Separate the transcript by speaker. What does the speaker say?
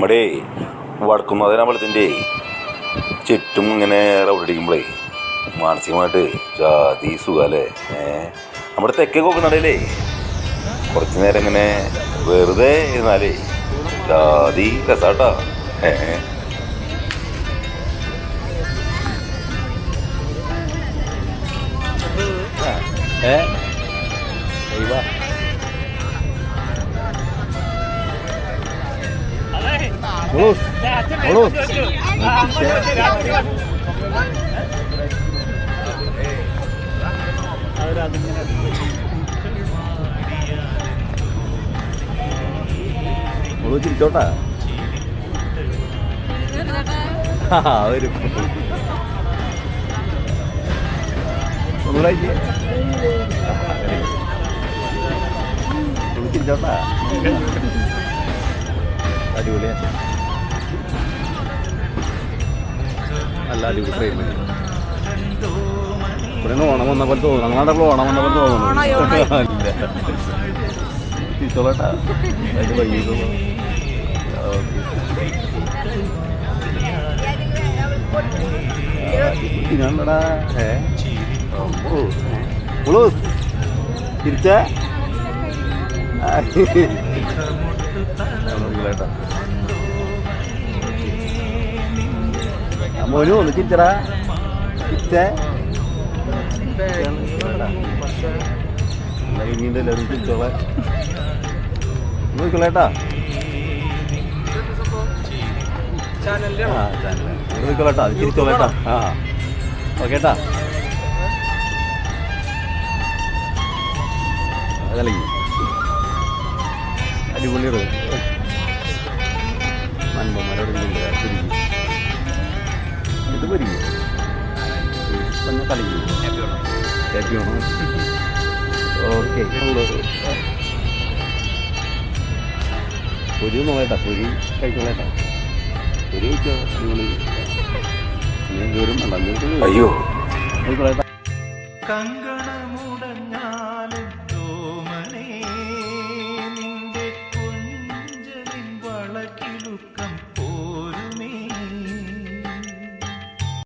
Speaker 1: നമ്മുടെ വടക്കുന്നതിന് അമ്പലത്തിന്റെ ചുറ്റും ഇങ്ങനെ റൗഡടിക്കുമ്പോഴേ മാനസികമായിട്ട് ജാതി സുഖമല്ലേ? ഏഹ് നമ്മുടെ തെക്കേ കൊക്കുന്നടയിലേ കുറച്ച് നേരം ഇങ്ങനെ വെറുതെ ഇരുന്നാലേ ജാതി രസാട്ടാ. ഏഹ്
Speaker 2: ഏ? Lurus. ചിരിച്ചോട്ടാ ആ വരും ഒന്നുകൂടെ ചിരിച്ചോട്ടാ നല്ല അടിപൊളി ഫ്രെയിം ഇവിടെ ഓണം വന്ന പോലെ തോന്നുന്നു. അങ്ങാണ്ടപ്പോൾ ഓണം വന്ന പോലെ തോന്നുന്നു. ചിരിച്ചോളട്ടാ അതിന് വൈകിട്ടോ ഞാനടാ ഏ? ഉളൂസ് തിരിച്ച? മോനു ഒന്ന് ചിരിച്ചടാ ചിറ്റ. ഇനിയുണ്ടല്ലോ ഒന്ന് ചിരിച്ചോളെ നോക്കിക്കോളേട്ടാ ആ ചാനൽ നോക്കിക്കോളേട്ടാ ചിരിച്ചോളേട്ടാ ആ. ഓക്കേട്ടാ അതല്ലെങ്കിൽ അടിപൊളിയത് നന്മമാരോട് തിരിക്കും ഇത് വരിക തന്നെ കളിക്കും. ഓക്കെ പൊരി നോക്കട്ടെ പൊരി കഴിച്ചോളട്ടെ പൊരി കഴിച്ചോ? ദൂരം വേണ്ട.
Speaker 1: അയ്യോ.
Speaker 2: കഴിച്ചോളട്ടെ.
Speaker 3: നിന്റെ കുഞ്ചലിൻ വളക്കിലുക്കം പോ